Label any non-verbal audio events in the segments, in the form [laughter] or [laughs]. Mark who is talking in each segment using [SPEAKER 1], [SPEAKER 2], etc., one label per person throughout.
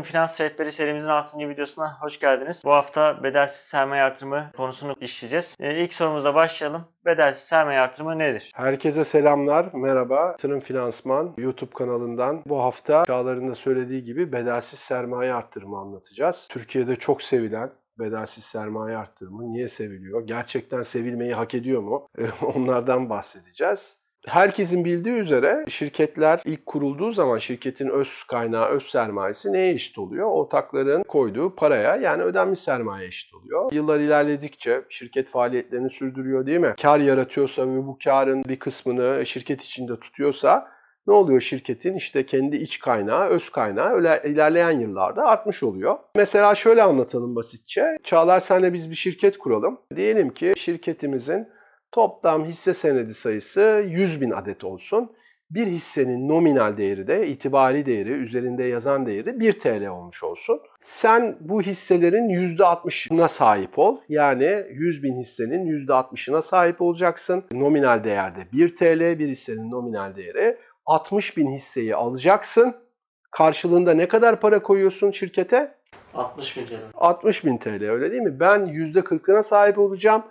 [SPEAKER 1] Yatırımcının Finans Rehberi serimizin 6. videosuna hoş geldiniz. Bu hafta bedelsiz sermaye artırımı konusunu işleyeceğiz. Ee, ilk başlayalım. Bedelsiz sermaye artırımı nedir?
[SPEAKER 2] Herkese selamlar, merhaba. Yatırım Finansman YouTube kanalından bu hafta Çağlar'ın da söylediği gibi bedelsiz sermaye arttırımı anlatacağız. Türkiye'de çok sevilen bedelsiz sermaye arttırımı niye seviliyor? Gerçekten sevilmeyi hak ediyor mu? [laughs] Onlardan bahsedeceğiz. Herkesin bildiği üzere şirketler ilk kurulduğu zaman şirketin öz kaynağı, öz sermayesi neye eşit oluyor? Ortakların koyduğu paraya yani ödenmiş sermaye eşit oluyor. Yıllar ilerledikçe şirket faaliyetlerini sürdürüyor değil mi? Kar yaratıyorsa ve bu karın bir kısmını şirket içinde tutuyorsa ne oluyor şirketin işte kendi iç kaynağı, öz kaynağı öyle ilerleyen yıllarda artmış oluyor. Mesela şöyle anlatalım basitçe. Çağlar senle biz bir şirket kuralım. Diyelim ki şirketimizin toplam hisse senedi sayısı 100 bin adet olsun. Bir hissenin nominal değeri de itibari değeri, üzerinde yazan değeri 1 TL olmuş olsun. Sen bu hisselerin %60'ına sahip ol. Yani 100 bin hissenin %60'ına sahip olacaksın. Nominal değerde 1 TL, bir hissenin nominal değeri. 60 bin hisseyi alacaksın. Karşılığında ne kadar para koyuyorsun şirkete?
[SPEAKER 1] 60 bin TL.
[SPEAKER 2] 60 bin TL öyle değil mi? Ben %40'ına sahip olacağım.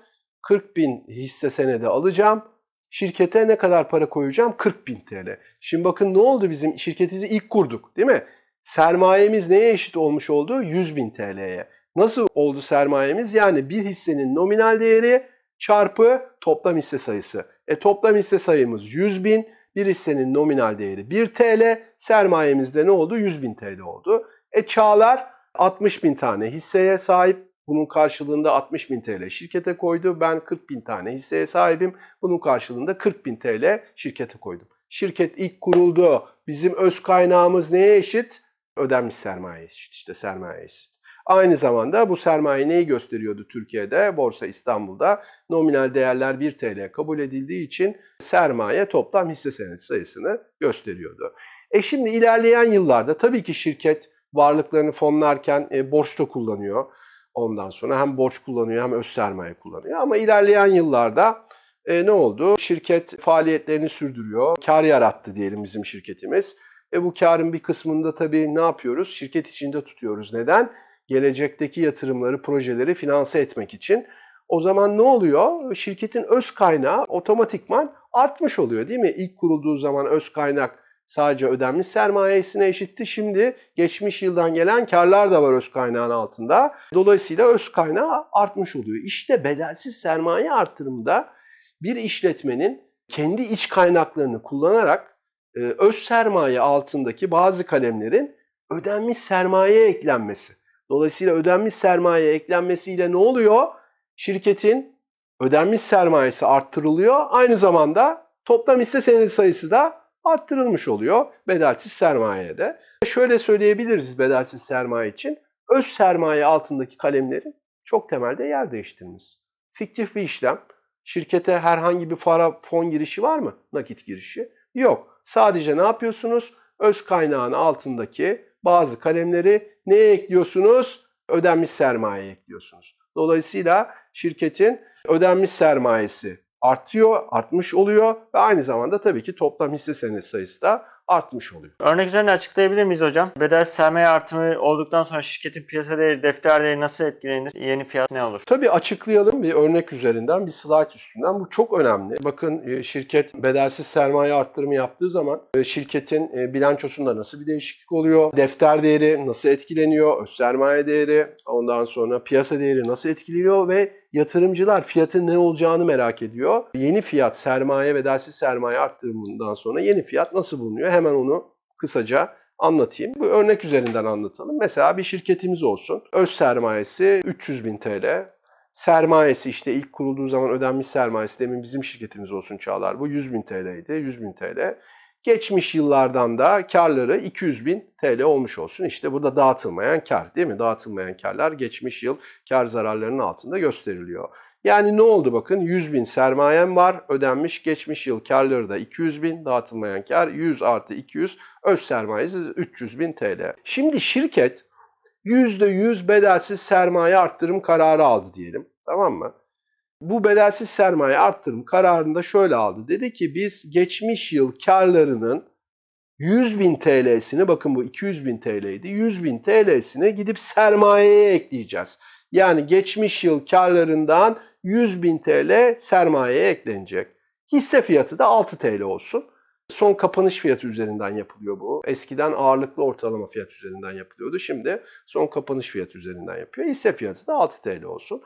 [SPEAKER 2] 40 bin hisse senedi alacağım. Şirkete ne kadar para koyacağım? 40 bin TL. Şimdi bakın ne oldu bizim şirketimizi ilk kurduk değil mi? Sermayemiz neye eşit olmuş oldu? 100 bin TL'ye. Nasıl oldu sermayemiz? Yani bir hissenin nominal değeri çarpı toplam hisse sayısı. E toplam hisse sayımız 100 bin, bir hissenin nominal değeri 1 TL, sermayemizde ne oldu? 100 bin TL oldu. E Çağlar 60 bin tane hisseye sahip, bunun karşılığında 60 bin TL şirkete koydu. Ben 40 bin tane hisseye sahibim. Bunun karşılığında 40 bin TL şirkete koydum. Şirket ilk kuruldu. Bizim öz kaynağımız neye eşit? Ödenmiş sermaye eşit. İşte sermaye eşit. Aynı zamanda bu sermaye neyi gösteriyordu Türkiye'de? Borsa İstanbul'da nominal değerler 1 TL kabul edildiği için sermaye toplam hisse senedi sayısını gösteriyordu. E şimdi ilerleyen yıllarda tabii ki şirket varlıklarını fonlarken e, borç da kullanıyor. Ondan sonra hem borç kullanıyor hem öz sermaye kullanıyor. Ama ilerleyen yıllarda e, ne oldu? Şirket faaliyetlerini sürdürüyor. Kar yarattı diyelim bizim şirketimiz. E bu karın bir kısmını da tabii ne yapıyoruz? Şirket içinde tutuyoruz. Neden? Gelecekteki yatırımları, projeleri finanse etmek için. O zaman ne oluyor? Şirketin öz kaynağı otomatikman artmış oluyor değil mi? İlk kurulduğu zaman öz kaynak sadece ödenmiş sermayesine eşitti. Şimdi geçmiş yıldan gelen karlar da var öz kaynağın altında. Dolayısıyla öz kaynağı artmış oluyor. İşte bedelsiz sermaye artırımında bir işletmenin kendi iç kaynaklarını kullanarak e, öz sermaye altındaki bazı kalemlerin ödenmiş sermayeye eklenmesi. Dolayısıyla ödenmiş sermaye eklenmesiyle ne oluyor? Şirketin ödenmiş sermayesi arttırılıyor. Aynı zamanda toplam hisse senedi sayısı da arttırılmış oluyor bedelsiz sermayede. Şöyle söyleyebiliriz bedelsiz sermaye için. Öz sermaye altındaki kalemlerin çok temelde yer değiştirmesi. Fiktif bir işlem. Şirkete herhangi bir para fon girişi var mı? Nakit girişi. Yok. Sadece ne yapıyorsunuz? Öz kaynağın altındaki bazı kalemleri neye ekliyorsunuz? Ödenmiş sermaye ekliyorsunuz. Dolayısıyla şirketin ödenmiş sermayesi artıyor, artmış oluyor ve aynı zamanda tabii ki toplam hisse senedi sayısı da artmış oluyor.
[SPEAKER 1] Örnek üzerinde açıklayabilir miyiz hocam? Bedelsiz sermaye artımı olduktan sonra şirketin piyasa değeri, defter değeri nasıl etkilenir? Yeni fiyat ne olur?
[SPEAKER 2] Tabii açıklayalım bir örnek üzerinden, bir slide üstünden. Bu çok önemli. Bakın e, şirket bedelsiz sermaye arttırımı yaptığı zaman e, şirketin e, bilançosunda nasıl bir değişiklik oluyor? Defter değeri nasıl etkileniyor? Öz sermaye değeri, ondan sonra piyasa değeri nasıl etkileniyor ve yatırımcılar fiyatın ne olacağını merak ediyor. Yeni fiyat sermaye bedelsiz sermaye arttırımından sonra yeni fiyat nasıl bulunuyor? Hemen onu kısaca anlatayım. Bu örnek üzerinden anlatalım. Mesela bir şirketimiz olsun. Öz sermayesi 300 bin TL. Sermayesi işte ilk kurulduğu zaman ödenmiş sermayesi demin bizim şirketimiz olsun Çağlar. Bu 100 bin TL'ydi. 100 bin TL. Geçmiş yıllardan da karları 200 bin TL olmuş olsun. İşte burada dağıtılmayan kar değil mi? Dağıtılmayan karlar geçmiş yıl kar zararlarının altında gösteriliyor. Yani ne oldu bakın 100 bin sermayem var ödenmiş geçmiş yıl karları da 200 bin dağıtılmayan kar 100 artı 200 öz sermayesi 300 bin TL. Şimdi şirket %100 bedelsiz sermaye arttırım kararı aldı diyelim tamam mı? Bu bedelsiz sermaye arttırım kararını da şöyle aldı. Dedi ki biz geçmiş yıl karlarının 100 bin TL'sini bakın bu 200 bin TL'ydi. 100 bin TL'sini gidip sermayeye ekleyeceğiz. Yani geçmiş yıl karlarından 100 bin TL sermayeye eklenecek. Hisse fiyatı da 6 TL olsun. Son kapanış fiyatı üzerinden yapılıyor bu. Eskiden ağırlıklı ortalama fiyat üzerinden yapılıyordu. Şimdi son kapanış fiyatı üzerinden yapıyor. Hisse fiyatı da 6 TL olsun.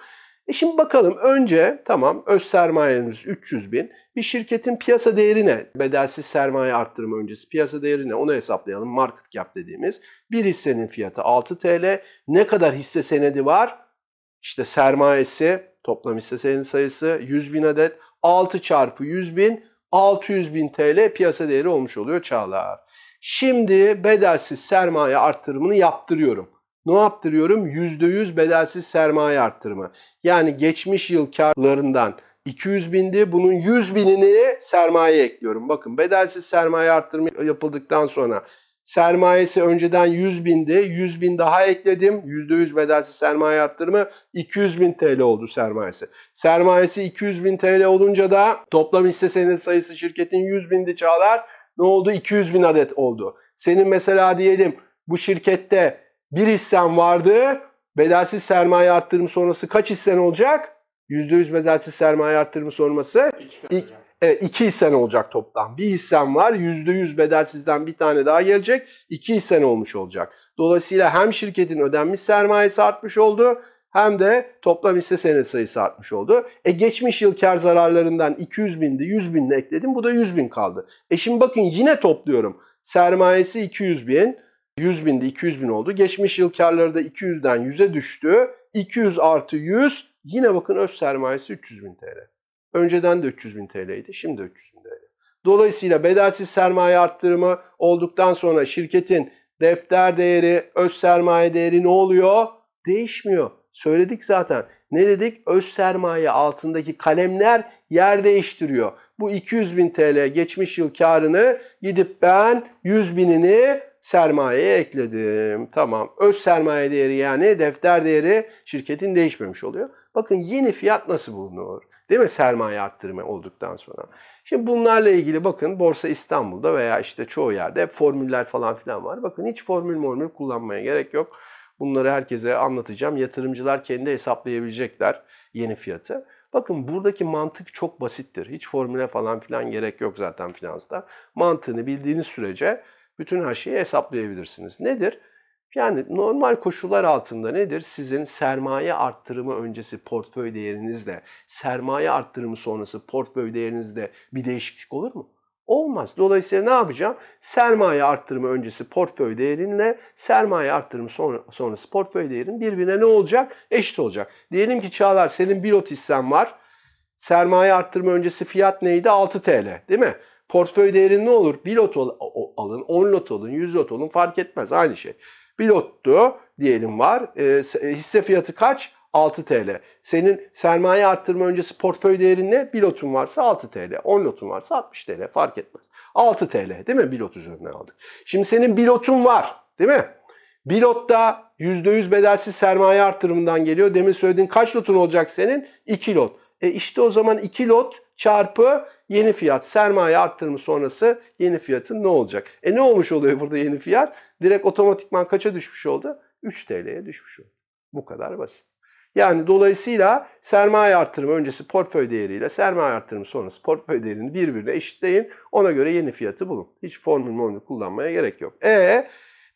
[SPEAKER 2] E şimdi bakalım önce tamam öz sermayemiz 300 bin. Bir şirketin piyasa değeri ne? Bedelsiz sermaye arttırma öncesi piyasa değeri ne? Onu hesaplayalım. Market cap dediğimiz. Bir hissenin fiyatı 6 TL. Ne kadar hisse senedi var? İşte sermayesi, toplam hisse senedi sayısı 100 bin adet. 6 çarpı 100 bin, 600 bin TL piyasa değeri olmuş oluyor Çağlar. Şimdi bedelsiz sermaye arttırımını yaptırıyorum. Ne yaptırıyorum? %100 bedelsiz sermaye arttırımı. Yani geçmiş yıl karlarından 200 bindi. Bunun 100 binini sermaye ekliyorum. Bakın bedelsiz sermaye arttırımı yapıldıktan sonra sermayesi önceden 100 bindi. 100 bin daha ekledim. %100 bedelsiz sermaye arttırımı 200 bin TL oldu sermayesi. Sermayesi 200 bin TL olunca da toplam hisse senedi sayısı şirketin 100 bindi çağlar. Ne oldu? 200 bin adet oldu. Senin mesela diyelim bu şirkette bir hissen vardı. Bedelsiz sermaye arttırımı sonrası kaç hissen olacak? %100 bedelsiz sermaye arttırımı sonrası İlk- Evet, iki hissen olacak toplam. Bir hissen var, %100 bedelsizden bir tane daha gelecek. iki hissen olmuş olacak. Dolayısıyla hem şirketin ödenmiş sermayesi artmış oldu hem de toplam hisse senedi sayısı artmış oldu. E geçmiş yıl kar zararlarından 200 bindi, 100 binle ekledim. Bu da 100 bin kaldı. E şimdi bakın yine topluyorum. Sermayesi 200 bin, 100 bindi, 200 bin oldu. Geçmiş yıl karları da 200'den 100'e düştü. 200 artı 100 yine bakın öz sermayesi 300 bin TL. Önceden de 300 bin TL'ydi, şimdi de 300 bin TL. Dolayısıyla bedelsiz sermaye arttırımı olduktan sonra şirketin defter değeri, öz sermaye değeri ne oluyor? Değişmiyor. Söyledik zaten. Ne dedik? Öz sermaye altındaki kalemler yer değiştiriyor. Bu 200 bin TL geçmiş yıl karını gidip ben 100 binini sermayeye ekledim. Tamam. Öz sermaye değeri yani defter değeri şirketin değişmemiş oluyor. Bakın yeni fiyat nasıl bulunur? Değil mi sermaye arttırma olduktan sonra? Şimdi bunlarla ilgili bakın Borsa İstanbul'da veya işte çoğu yerde hep formüller falan filan var. Bakın hiç formül formül kullanmaya gerek yok. Bunları herkese anlatacağım. Yatırımcılar kendi hesaplayabilecekler yeni fiyatı. Bakın buradaki mantık çok basittir. Hiç formüle falan filan gerek yok zaten finansta. Mantığını bildiğiniz sürece bütün her şeyi hesaplayabilirsiniz. Nedir? Yani normal koşullar altında nedir? Sizin sermaye arttırımı öncesi portföy değerinizde, sermaye arttırımı sonrası portföy değerinizde bir değişiklik olur mu? Olmaz. Dolayısıyla ne yapacağım? Sermaye arttırımı öncesi portföy değerinle sermaye arttırımı sonra, sonrası portföy değerin birbirine ne olacak? Eşit olacak. Diyelim ki Çağlar senin bir lot hissen var. Sermaye arttırma öncesi fiyat neydi? 6 TL değil mi? Portföy değerin ne olur? Bir lot alın, 10 lot alın, 100 lot alın fark etmez. Aynı şey. Bir lottu diyelim var. E, se- hisse fiyatı kaç? 6 TL. Senin sermaye arttırma öncesi portföy değerin ne? Bir lotun varsa 6 TL. 10 lotun varsa 60 TL. Fark etmez. 6 TL değil mi? Bir lot üzerinden aldık. Şimdi senin bir lotun var değil mi? Bir lotta %100 bedelsiz sermaye arttırımından geliyor. Demin söylediğin kaç lotun olacak senin? 2 lot. E işte o zaman 2 lot çarpı yeni fiyat. Sermaye arttırımı sonrası yeni fiyatın ne olacak? E ne olmuş oluyor burada yeni fiyat? Direkt otomatikman kaça düşmüş oldu? 3 TL'ye düşmüş oldu. Bu kadar basit. Yani dolayısıyla sermaye arttırımı öncesi portföy değeriyle sermaye arttırımı sonrası portföy değerini birbirine eşitleyin. Ona göre yeni fiyatı bulun. Hiç formül formül kullanmaya gerek yok. E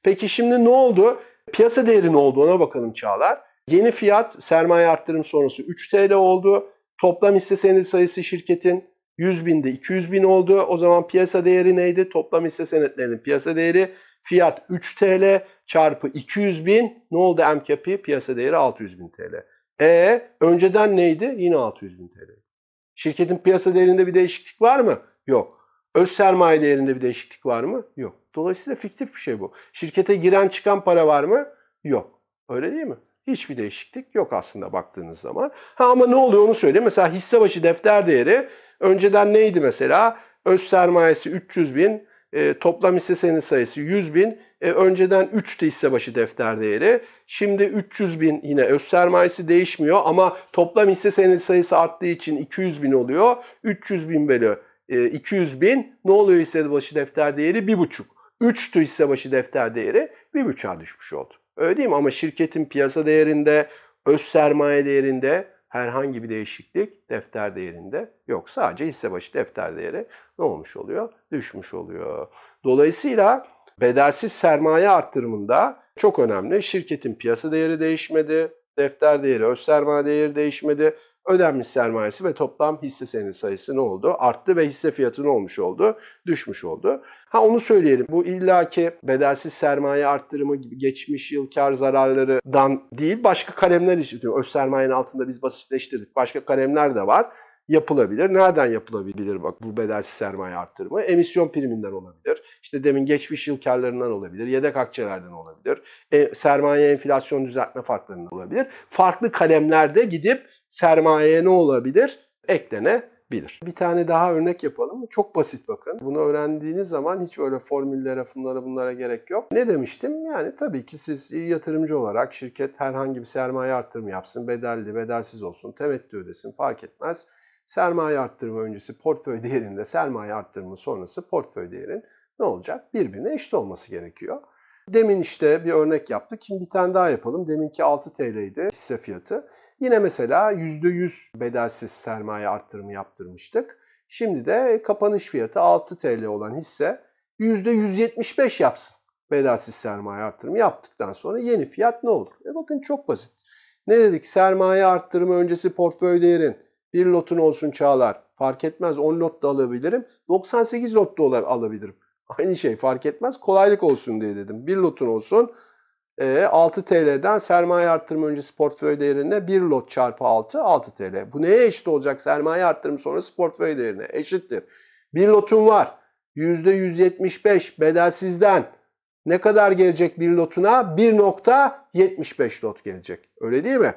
[SPEAKER 2] peki şimdi ne oldu? Piyasa değeri ne oldu ona bakalım Çağlar. Yeni fiyat sermaye arttırım sonrası 3 TL oldu. Toplam hisse senedi sayısı şirketin 100 binde 200 bin oldu. O zaman piyasa değeri neydi? Toplam hisse senetlerinin piyasa değeri fiyat 3 TL çarpı 200 bin ne oldu MCAP'i? Piyasa değeri 600 bin TL. E önceden neydi? Yine 600 bin TL. Şirketin piyasa değerinde bir değişiklik var mı? Yok. Öz sermaye değerinde bir değişiklik var mı? Yok. Dolayısıyla fiktif bir şey bu. Şirkete giren çıkan para var mı? Yok. Öyle değil mi? Hiçbir değişiklik yok aslında baktığınız zaman. Ha ama ne oluyor onu söyleyeyim. Mesela hisse başı defter değeri önceden neydi mesela? Öz sermayesi 300 bin, e, toplam hisse sayısı 100 bin. E, önceden 3'tü hisse başı defter değeri. Şimdi 300 bin yine öz sermayesi değişmiyor ama toplam hisse senedi sayısı arttığı için 200 bin oluyor. 300 bin bölü e, 200 bin ne oluyor hisse başı defter değeri? 1,5. 3'tü hisse başı defter değeri 1.5'a düşmüş oldu. Öyle değil mi? Ama şirketin piyasa değerinde, öz sermaye değerinde herhangi bir değişiklik defter değerinde yok. Sadece hisse başı defter değeri ne olmuş oluyor? Düşmüş oluyor. Dolayısıyla bedelsiz sermaye arttırımında çok önemli. Şirketin piyasa değeri değişmedi, defter değeri, öz sermaye değeri değişmedi. Ödenmiş sermayesi ve toplam hisse senedi sayısı ne oldu? Arttı ve hisse fiyatı ne olmuş oldu? Düşmüş oldu. Ha onu söyleyelim. Bu illaki bedelsiz sermaye arttırımı gibi geçmiş yıl kar zararlarından değil başka kalemler işletiyor. Öz sermayenin altında biz basitleştirdik. Başka kalemler de var. Yapılabilir. Nereden yapılabilir bak bu bedelsiz sermaye arttırımı? Emisyon priminden olabilir. İşte demin geçmiş yıl karlarından olabilir. Yedek akçelerden olabilir. E, sermaye enflasyon düzeltme farklarından olabilir. Farklı kalemlerde gidip sermayeye ne olabilir? Eklenebilir. Bir tane daha örnek yapalım. Çok basit bakın. Bunu öğrendiğiniz zaman hiç öyle formüllere, bunlara bunlara gerek yok. Ne demiştim? Yani tabii ki siz yatırımcı olarak şirket herhangi bir sermaye arttırımı yapsın. Bedelli, bedelsiz olsun, temettü ödesin fark etmez. Sermaye arttırımı öncesi portföy [laughs] değerinde, sermaye arttırımı sonrası portföy değerin ne olacak? Birbirine eşit olması gerekiyor. Demin işte bir örnek yaptık. Şimdi bir tane daha yapalım. Deminki 6 TL'ydi hisse fiyatı. Yine mesela %100 bedelsiz sermaye arttırımı yaptırmıştık. Şimdi de kapanış fiyatı 6 TL olan hisse %175 yapsın. Bedelsiz sermaye arttırımı yaptıktan sonra yeni fiyat ne olur? E bakın çok basit. Ne dedik? Sermaye arttırımı öncesi portföy değerin bir lotun olsun Çağlar. Fark etmez 10 lot da alabilirim. 98 lot da ala- alabilirim. Aynı şey fark etmez. Kolaylık olsun diye dedim. Bir lotun olsun. E, 6 TL'den sermaye arttırma öncesi portföy değerine 1 lot çarpı 6, 6 TL. Bu neye eşit olacak? Sermaye arttırımı sonrası portföy değerine eşittir. Bir lotum var. %175 bedelsizden ne kadar gelecek bir lotuna? 1.75 lot gelecek. Öyle değil mi?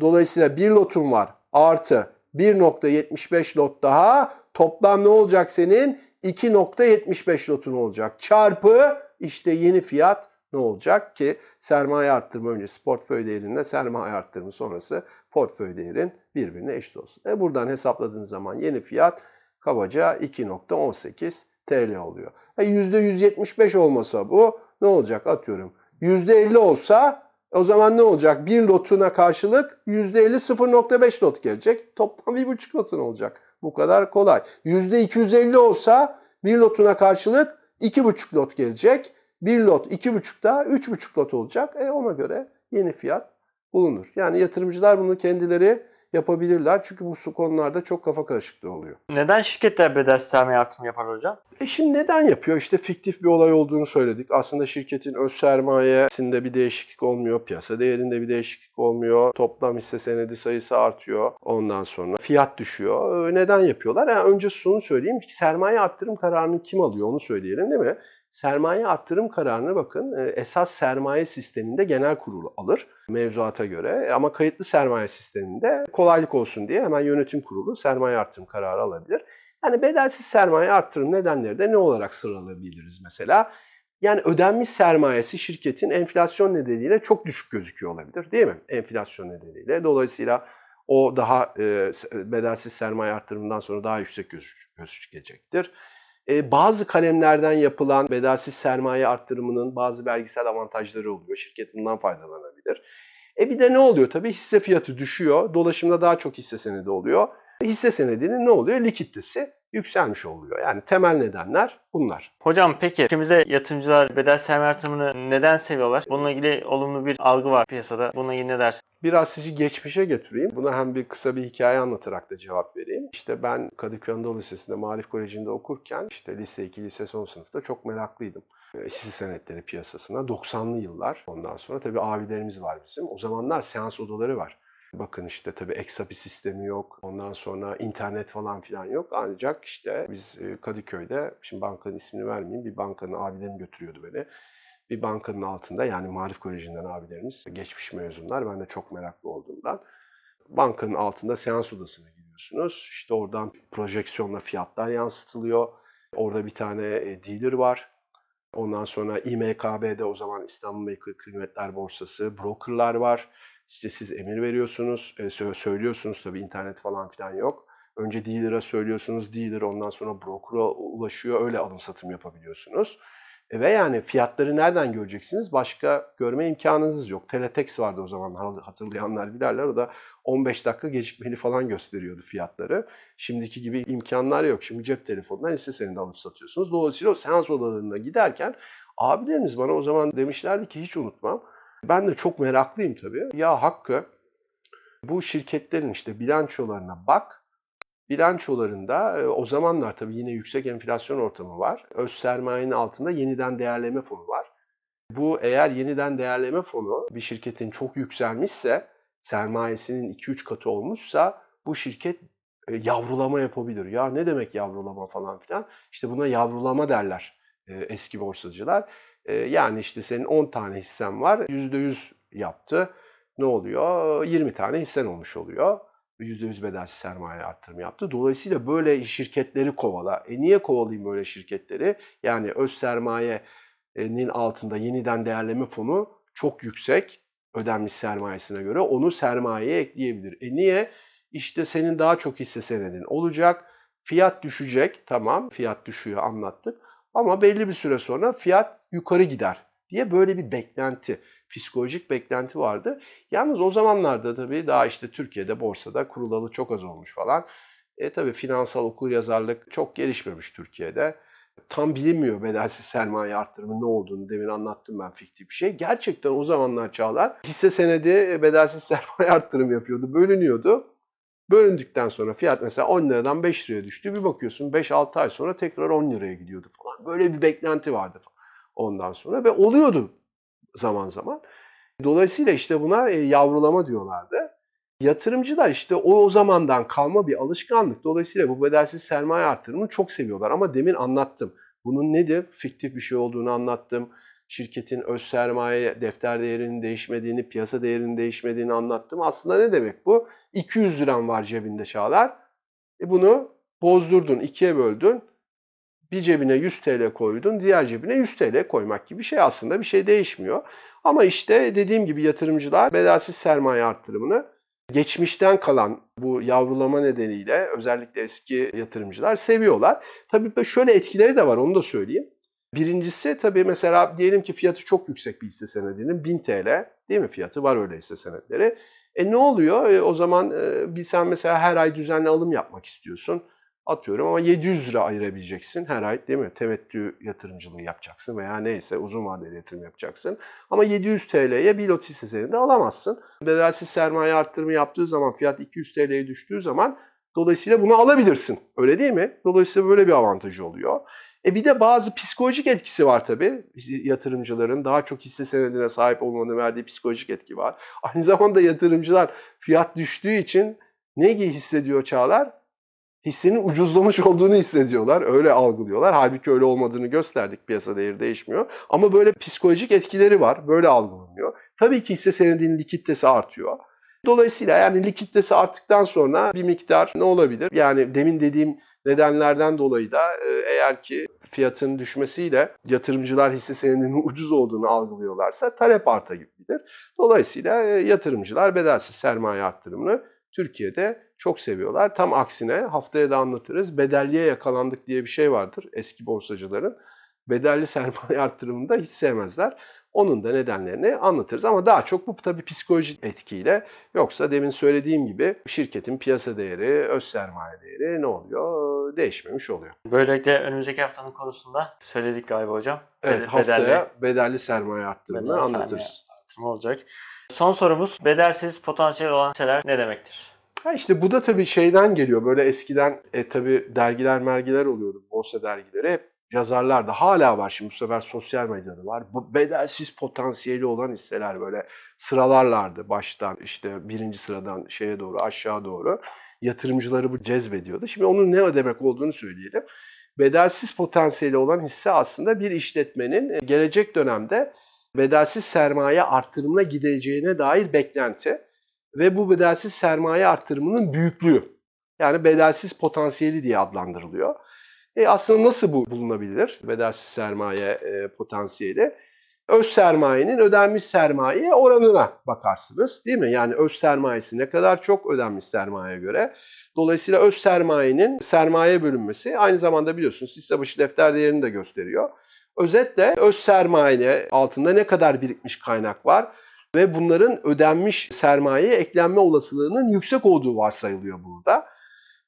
[SPEAKER 2] Dolayısıyla bir lotum var artı 1.75 lot daha toplam ne olacak senin? 2.75 lotun olacak. Çarpı işte yeni fiyat ne olacak ki sermaye arttırma öncesi portföy değerinde sermaye arttırma sonrası portföy değerin birbirine eşit olsun. E buradan hesapladığınız zaman yeni fiyat kabaca 2.18 TL oluyor. E %175 olmasa bu ne olacak atıyorum. %50 olsa o zaman ne olacak? Bir lotuna karşılık %50 0.5 lot gelecek. Toplam 1.5 lotun olacak. Bu kadar kolay. %250 olsa bir lotuna karşılık 2.5 lot gelecek. Bir lot 2.5 da 3.5 lot olacak. E ona göre yeni fiyat bulunur. Yani yatırımcılar bunu kendileri yapabilirler. Çünkü bu su konularda çok kafa karışıklığı oluyor.
[SPEAKER 1] Neden şirketler bedelsiz sermaye artırımı yapar hocam?
[SPEAKER 2] E şimdi neden yapıyor? İşte fiktif bir olay olduğunu söyledik. Aslında şirketin öz sermayesinde bir değişiklik olmuyor. Piyasa değerinde bir değişiklik olmuyor. Toplam hisse senedi sayısı artıyor. Ondan sonra fiyat düşüyor. E, Neden yapıyorlar? Yani önce şunu söyleyeyim. Sermaye arttırım kararını kim alıyor onu söyleyelim değil mi? Sermaye arttırım kararını bakın e, esas sermaye sisteminde genel kurulu alır mevzuata göre ama kayıtlı sermaye sisteminde kolaylık olsun diye hemen yönetim kurulu sermaye arttırım kararı alabilir. Yani bedelsiz sermaye arttırım nedenleri de ne olarak sıralayabiliriz mesela? Yani ödenmiş sermayesi şirketin enflasyon nedeniyle çok düşük gözüküyor olabilir değil mi? Enflasyon nedeniyle. Dolayısıyla o daha e, bedelsiz sermaye arttırımından sonra daha yüksek gözük- gözükecektir. E, bazı kalemlerden yapılan bedelsiz sermaye arttırımının bazı vergisel avantajları oluyor. Şirket bundan faydalanabilir. E bir de ne oluyor tabii? Hisse fiyatı düşüyor. Dolaşımda daha çok hisse senedi oluyor. Hisse senedinin ne oluyor? Likiditesi yükselmiş oluyor. Yani temel nedenler bunlar.
[SPEAKER 1] Hocam peki ülkemizde yatırımcılar bedelsiz sermaye artırımını neden seviyorlar? Bununla ilgili olumlu bir algı var piyasada. Bununla ilgili ne dersin?
[SPEAKER 2] Biraz sizi geçmişe götüreyim. Buna hem bir kısa bir hikaye anlatarak da cevap vereyim. İşte ben Kadıköy Anadolu Lisesi'nde Marif Koleji'nde okurken işte lise 2, lise son sınıfta çok meraklıydım. Hisse senetleri piyasasına 90'lı yıllar. Ondan sonra tabii abilerimiz var bizim. O zamanlar seans odaları var. Bakın işte tabii eksapi sistemi yok. Ondan sonra internet falan filan yok. Ancak işte biz e, Kadıköy'de, şimdi bankanın ismini vermeyeyim, bir bankanın abilerim götürüyordu beni. Bir bankanın altında yani Marif Koleji'nden abilerimiz, geçmiş mezunlar. Ben de çok meraklı olduğumdan. Bankanın altında seans odasına gidiyorsunuz. İşte oradan projeksiyonla fiyatlar yansıtılıyor. Orada bir tane e, dealer var. Ondan sonra İMKB'de o zaman İstanbul Menkul Kıymetler Borsası, brokerlar var. İşte siz emir veriyorsunuz, e, sö- söylüyorsunuz tabii internet falan filan yok. Önce dealer'a söylüyorsunuz, dealer ondan sonra broker'a ulaşıyor, öyle alım satım yapabiliyorsunuz. E ve yani fiyatları nereden göreceksiniz? Başka görme imkanınız yok. Teletext vardı o zaman hatırlayanlar bilirler. O da 15 dakika gecikmeli falan gösteriyordu fiyatları. Şimdiki gibi imkanlar yok. Şimdi cep telefonundan hisse senedi alıp satıyorsunuz. Dolayısıyla o seans odalarına giderken abilerimiz bana o zaman demişlerdi ki hiç unutmam. Ben de çok meraklıyım tabii. Ya Hakkı bu şirketlerin işte bilançolarına bak. Bilançolarında e, o zamanlar tabii yine yüksek enflasyon ortamı var. Öz sermayenin altında yeniden değerleme fonu var. Bu eğer yeniden değerleme fonu bir şirketin çok yükselmişse, sermayesinin 2-3 katı olmuşsa bu şirket e, yavrulama yapabilir. Ya ne demek yavrulama falan filan? İşte buna yavrulama derler e, eski borsacılar. Yani işte senin 10 tane hissen var, %100 yaptı. Ne oluyor? 20 tane hissen olmuş oluyor. %100 bedelsiz sermaye arttırımı yaptı. Dolayısıyla böyle şirketleri kovala. E niye kovalayayım böyle şirketleri? Yani öz sermayenin altında yeniden değerleme fonu çok yüksek ödenmiş sermayesine göre onu sermayeye ekleyebilir. E niye? İşte senin daha çok hisse senedin olacak. Fiyat düşecek. Tamam fiyat düşüyor anlattık. Ama belli bir süre sonra fiyat yukarı gider diye böyle bir beklenti psikolojik beklenti vardı. Yalnız o zamanlarda tabii daha işte Türkiye'de borsada kurulalı çok az olmuş falan. E tabii finansal okur yazarlık çok gelişmemiş Türkiye'de. Tam bilinmiyor bedelsiz sermaye arttırımı ne olduğunu demin anlattım ben fiktif bir şey. Gerçekten o zamanlar Çağlar hisse senedi bedelsiz [laughs] sermaye arttırımı yapıyordu, bölünüyordu. Bölündükten sonra fiyat mesela 10 liradan 5 liraya düştü. Bir bakıyorsun 5-6 ay sonra tekrar 10 liraya gidiyordu falan. Böyle bir beklenti vardı ondan sonra ve oluyordu zaman zaman. Dolayısıyla işte buna e, yavrulama diyorlardı. Yatırımcılar işte o, o zamandan kalma bir alışkanlık. Dolayısıyla bu bedelsiz sermaye artırımını çok seviyorlar. Ama demin anlattım. Bunun nedir? Fiktif bir şey olduğunu anlattım. Şirketin öz sermaye defter değerinin değişmediğini, piyasa değerinin değişmediğini anlattım. Aslında ne demek bu? 200 liran var cebinde Çağlar. E bunu bozdurdun, ikiye böldün bir cebine 100 TL koydun, diğer cebine 100 TL koymak gibi bir şey aslında bir şey değişmiyor. Ama işte dediğim gibi yatırımcılar bedelsiz sermaye arttırımını geçmişten kalan bu yavrulama nedeniyle özellikle eski yatırımcılar seviyorlar. Tabii şöyle etkileri de var onu da söyleyeyim. Birincisi tabii mesela diyelim ki fiyatı çok yüksek bir hisse senedinin 1000 TL değil mi fiyatı var öyle hisse senetleri. E ne oluyor? E, o zaman e, bir sen mesela her ay düzenli alım yapmak istiyorsun atıyorum ama 700 lira ayırabileceksin her ay değil mi? Temettü yatırımcılığı yapacaksın veya neyse uzun vadeli yatırım yapacaksın. Ama 700 TL'ye bir lot hisse senedi alamazsın. Bedelsiz sermaye arttırımı yaptığı zaman fiyat 200 TL'ye düştüğü zaman dolayısıyla bunu alabilirsin. Öyle değil mi? Dolayısıyla böyle bir avantajı oluyor. E bir de bazı psikolojik etkisi var tabii. Yatırımcıların daha çok hisse senedine sahip olmanın verdiği psikolojik etki var. Aynı zamanda yatırımcılar fiyat düştüğü için ne hissediyor Çağlar? Hissinin ucuzlamış olduğunu hissediyorlar. Öyle algılıyorlar. Halbuki öyle olmadığını gösterdik. Piyasa değeri değişmiyor. Ama böyle psikolojik etkileri var. Böyle algılanıyor. Tabii ki hisse senedinin likiditesi artıyor. Dolayısıyla yani likiditesi arttıktan sonra bir miktar ne olabilir? Yani demin dediğim nedenlerden dolayı da e, eğer ki fiyatın düşmesiyle yatırımcılar hisse senedinin ucuz olduğunu algılıyorlarsa talep artabilir. Dolayısıyla e, yatırımcılar bedelsiz sermaye arttırımını Türkiye'de çok seviyorlar. Tam aksine haftaya da anlatırız. Bedelliye yakalandık diye bir şey vardır eski borsacıların. Bedelli [laughs] sermaye arttırımında hiç sevmezler. Onun da nedenlerini anlatırız ama daha çok bu tabii psikolojik etkiyle. Yoksa demin söylediğim gibi şirketin piyasa değeri, öz sermaye değeri ne oluyor? Değişmemiş oluyor.
[SPEAKER 1] Böylelikle önümüzdeki haftanın konusunda söyledik galiba hocam.
[SPEAKER 2] Evet
[SPEAKER 1] Bedel-
[SPEAKER 2] haftaya bedelli sermaye arttırımını
[SPEAKER 1] bedelli
[SPEAKER 2] anlatırız.
[SPEAKER 1] sermaye artırımı olacak. Son sorumuz bedelsiz potansiyel olan hisseler ne demektir?
[SPEAKER 2] Ha işte bu da tabii şeyden geliyor. Böyle eskiden e, tabii dergiler mergiler oluyordu. Borsa dergileri hep yazarlar da hala var. Şimdi bu sefer sosyal medyada var. Bu bedelsiz potansiyeli olan hisseler böyle sıralarlardı baştan işte birinci sıradan şeye doğru aşağı doğru. Yatırımcıları bu cezbediyordu. Şimdi onun ne demek olduğunu söyleyelim. Bedelsiz potansiyeli olan hisse aslında bir işletmenin e, gelecek dönemde bedelsiz sermaye artırımına gideceğine dair beklenti ve bu bedelsiz sermaye artırımının büyüklüğü. Yani bedelsiz potansiyeli diye adlandırılıyor. E aslında nasıl bu bulunabilir bedelsiz sermaye e, potansiyeli? Öz sermayenin ödenmiş sermaye oranına bakarsınız değil mi? Yani öz sermayesi ne kadar çok ödenmiş sermayeye göre. Dolayısıyla öz sermayenin sermaye bölünmesi aynı zamanda biliyorsunuz hisse başı defter değerini de gösteriyor. Özetle öz sermaye altında ne kadar birikmiş kaynak var ve bunların ödenmiş sermayeye eklenme olasılığının yüksek olduğu varsayılıyor burada.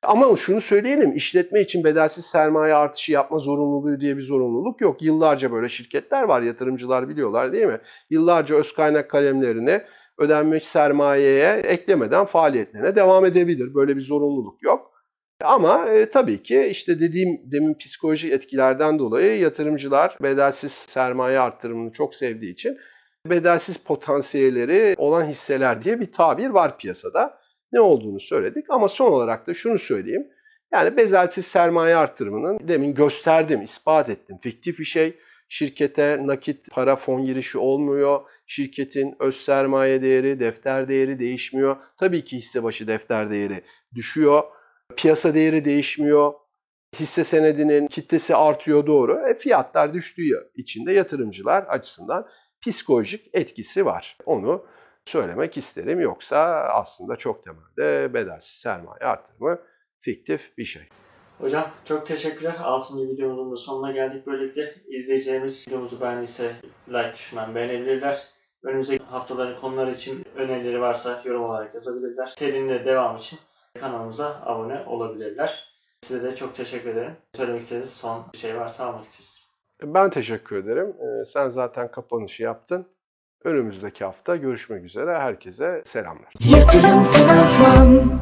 [SPEAKER 2] Ama şunu söyleyelim, işletme için bedelsiz sermaye artışı yapma zorunluluğu diye bir zorunluluk yok. Yıllarca böyle şirketler var, yatırımcılar biliyorlar değil mi? Yıllarca öz kaynak kalemlerini ödenmiş sermayeye eklemeden faaliyetlerine devam edebilir. Böyle bir zorunluluk yok. Ama e, tabii ki işte dediğim demin psikolojik etkilerden dolayı yatırımcılar bedelsiz sermaye artırımını çok sevdiği için bedelsiz potansiyelleri olan hisseler diye bir tabir var piyasada. Ne olduğunu söyledik ama son olarak da şunu söyleyeyim. Yani bedelsiz sermaye artırımının demin gösterdim, ispat ettim. Fiktif bir şey. Şirkete nakit para fon girişi olmuyor. Şirketin öz sermaye değeri, defter değeri değişmiyor. Tabii ki hisse başı defter değeri düşüyor. Piyasa değeri değişmiyor. Hisse senedinin kitlesi artıyor doğru. E, fiyatlar düştüğü için de yatırımcılar açısından psikolojik etkisi var. Onu söylemek isterim. Yoksa aslında çok temelde bedelsiz sermaye artırımı fiktif bir şey.
[SPEAKER 1] Hocam çok teşekkürler. 6. videomuzun da sonuna geldik. Böylelikle izleyicilerimiz videomuzu beğendiyse like tuşundan beğenebilirler. Önümüzdeki haftaların konuları için önerileri varsa yorum olarak yazabilirler. Serinin de devam için kanalımıza abone olabilirler. Size de çok teşekkür ederim. Söylemek istediğiniz son bir şey varsa almak isteriz.
[SPEAKER 2] Ben teşekkür ederim. Ee, Sen zaten kapanışı yaptın. Önümüzdeki hafta görüşmek üzere. Herkese selamlar.
[SPEAKER 3] Yatırım Finansman